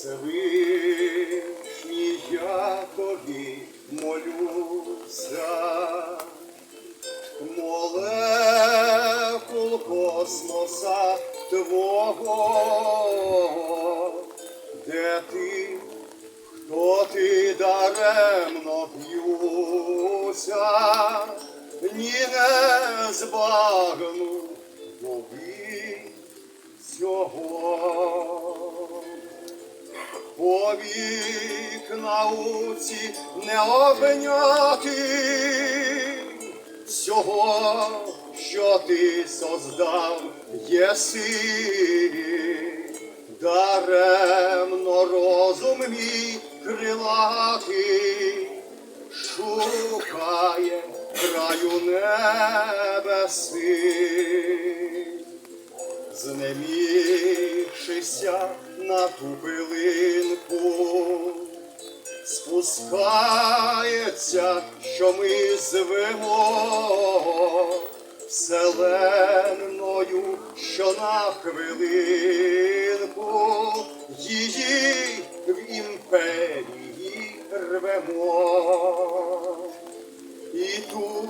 Всевишній, я тобі молюся, молекул космоса твого, де ти, хто ти даремно б'юся, ні не збагну цього. Повік науці не обняти. Всього, що ти создав, єси, даремно розум мій крилатий шукає краю небеси знемігшися на ту пилинку, спускається, що ми звемо вселенною, що на хвилинку її в імперії рвемо. І тут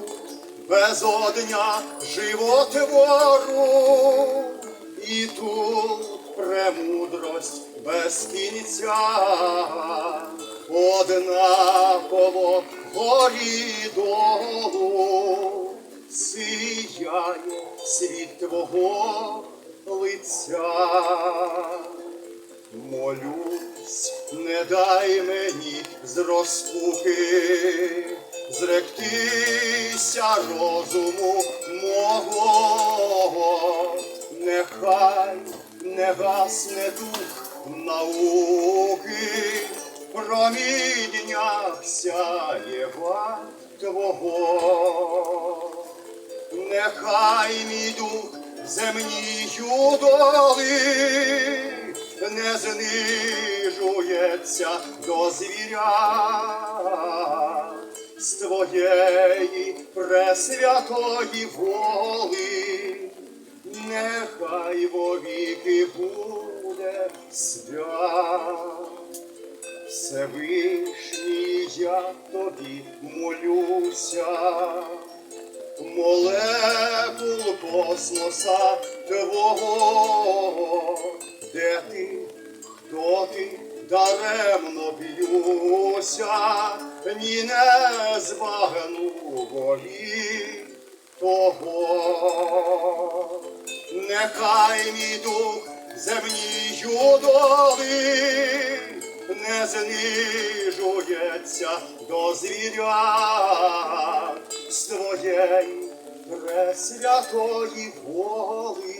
безодня животвору, і тут премудрость без кінця, однаково горі долу, сіяє світ твого лиця. Молюсь, не дай мені з розпуки зректися розуму мого, нехай не гасне дух науки, проміння сяєва твого. Нехай мій дух земнію доли не знижується до звіря з твоєї пресвятої воли, нехай вовіки буде. Всевишній я тобі молюся. Молекул космоса твого, де ти, хто ти, даремно б'юся, ні не збагну волі того. Нехай мій дух земнію доли не знижується до звіря. Своєї пресвятої воли,